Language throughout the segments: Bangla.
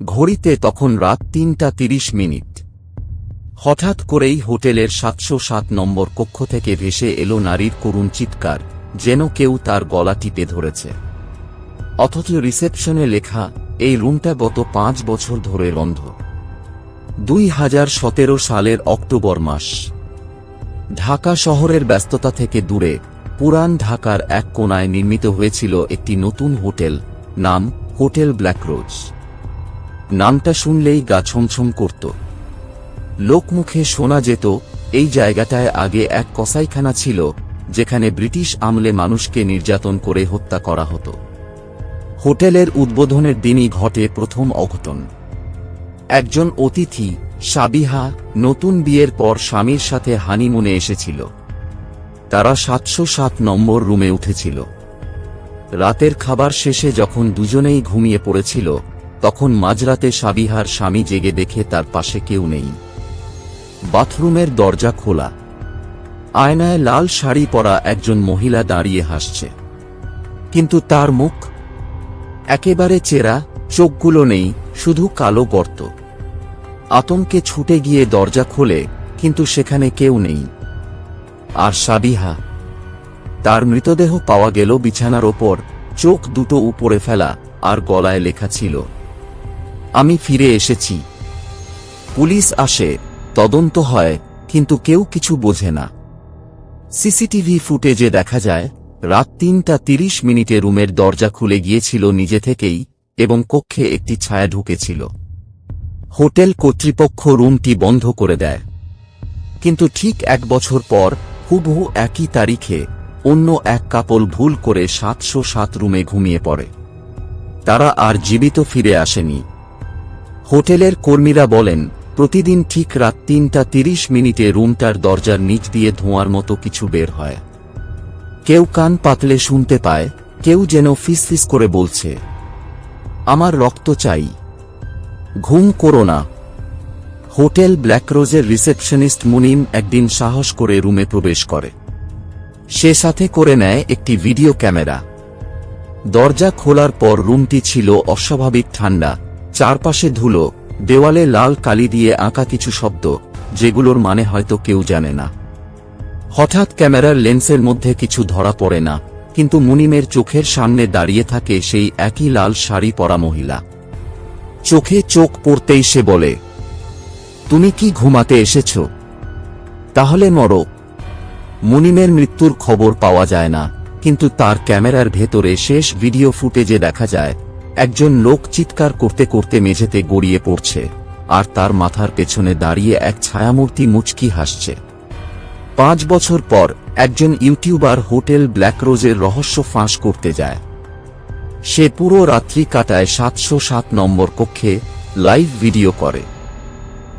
ঘড়িতে তখন রাত তিনটা তিরিশ মিনিট। হঠাৎ করেই হোটেলের সাতশো সাত নম্বর কক্ষ থেকে ভেসে এলো নারীর করুণ চিৎকার, যেন কেউ তার গলা টিপে ধরেছে। অথচ রিসেপশনে লেখা, এই রুমটা গত পাঁচ বছর ধরে বন্ধ। দুই হাজার সতেরো সালের অক্টোবর মাস। ঢাকা শহরের ব্যস্ততা থেকে দূরে, পুরান ঢাকার এক কোনায় নির্মিত হয়েছিল একটি নতুন হোটেল, নাম হোটেল ব্ল্যাক রোজ। নামটা শুনলেই গা ছমছম করত। লোকমুখে শোনা যেত, এই জায়গাটায় আগে এক কসাইখানা ছিল, যেখানে ব্রিটিশ আমলে মানুষকে নির্যাতন করে হত্যা করা হতো। হোটেলের উদ্বোধনের দিনই ঘটে প্রথম অঘটন। একজন অতিথি, সাবিহা, নতুন বিয়ের পর স্বামীর সাথে হানিমুনে এসেছিল। তারা সাতশো সাত নম্বর রুমে উঠেছিল। রাতের খাবার শেষে যখন দুজনেই ঘুমিয়ে পড়েছিল তখন মাঝরাতে সাবিহার স্বামী জেগে দেখে তার পাশে কেউ নেই। বাথরুমের দরজা খোলা। আয়নায় লাল শাড়ি পরা একজন মহিলা দাঁড়িয়ে হাসছে। কিন্তু তার মুখ একেবারে চেরা, চোখগুলো নেই, শুধু কালো গর্ত। আতঙ্কে ছুটে গিয়ে দরজা খোলে, কিন্তু সেখানে কেউ নেই। আর সাবিহা, তার মৃতদেহ পাওয়া গেল বিছানার ওপর, চোখ দুটো উপরে ফেলা, আর গলায় লেখা ছিল আমি ফিরে এসেছি। পুলিশ আসে, তদন্ত হয়, কিন্তু কেউ কিছু বোঝে না। সিসিটিভি ফুটেজে দেখা যায়, রাত তিনটা তিরিশ মিনিটে রুমের দরজা খুলে গিয়েছিল নিজে থেকেই এবং কক্ষে একটি ছায়া ঢুকেছিল। হোটেল কর্তৃপক্ষ রুমটি বন্ধ করে দেয়। কিন্তু ঠিক এক বছর পর, হুবহু একই তারিখে, অন্য এক কাপল ভুল করে সাতশো সাত রুমে ঘুমিয়ে পড়ে। তারা আর জীবিত ফিরে আসেনি। হোটেলের কর্মীরা বলেন, প্রতিদিন ঠিক রাত তিনটা তিরিশ মিনিটে রুমটার দরজার নিচ দিয়ে ধোঁয়ার মতো কিছু বের হয়। কেউ কান পাতলে শুনতে পায়, কেউ যেন ফিসফিস করে বলছে, আমার রক্ত চাই। ঘুম করো না। হোটেল ব্ল্যাক রোজের রিসেপশনিস্ট মুনিম একদিন সাহস করে রুমে প্রবেশ করে। সে সাথে করে নেয় একটি ভিডিও ক্যামেরা। দরজা খোলার পর রুমটি ছিল অস্বাভাবিক ঠান্ডা। চারপাশে ধুলো, দেওয়ালে লাল কালি দিয়ে আঁকা কিছু শব্দ, যেগুলোর মানে হয়তো কেউ জানে না। হঠাৎ ক্যামেরার লেন্সের মধ্যে কিছু ধরা পড়ে না, কিন্তু মুনিমের চোখের সামনে দাঁড়িয়ে থাকে সেই একই লাল শাড়ি পরা মহিলা। চোখে চোখ পড়তেই সে বলে, তুমি কি ঘুমাতে এসেছ? তাহলে মরো। মুনিমের মৃত্যুর খবর পাওয়া যায় না, কিন্তু তার ক্যামেরার ভেতরে শেষ ভিডিও ফুটেজে দেখা যায় একজন লোক চিৎকার করতে করতে মেঝেতে গড়িয়ে পড়ছে, আর তার মাথার পেছনে দাঁড়িয়ে এক ছায়ামূর্তি মুচকি হাসছে। পাঁচ বছর পর, একজন ইউটিউবার হোটেল ব্ল্যাক রোজের রহস্য ফাঁস করতে যায়। সে পুরো রাত্রি কাটায় সাতশো সাত নম্বর কক্ষে লাইভ ভিডিও করে।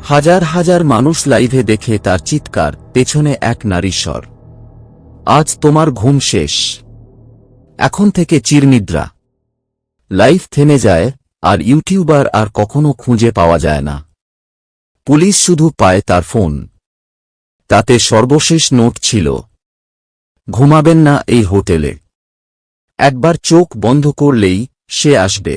হাজার হাজার মানুষ লাইভে দেখে তার চিৎকার, পেছনে এক নারীর স্বর। আজ তোমার ঘুম শেষ। এখন থেকে চিরনিদ্রা। লাইভ থেমে যায়, আর ইউটিউবার আর কখনো খুঁজে পাওয়া যায় না। পুলিশ শুধু পায় তার ফোন। তাতে সর্বশেষ নোট ছিল, ঘুমাবেন না এই হোটেলে। একবার চোখ বন্ধ করলেই সে আসবে।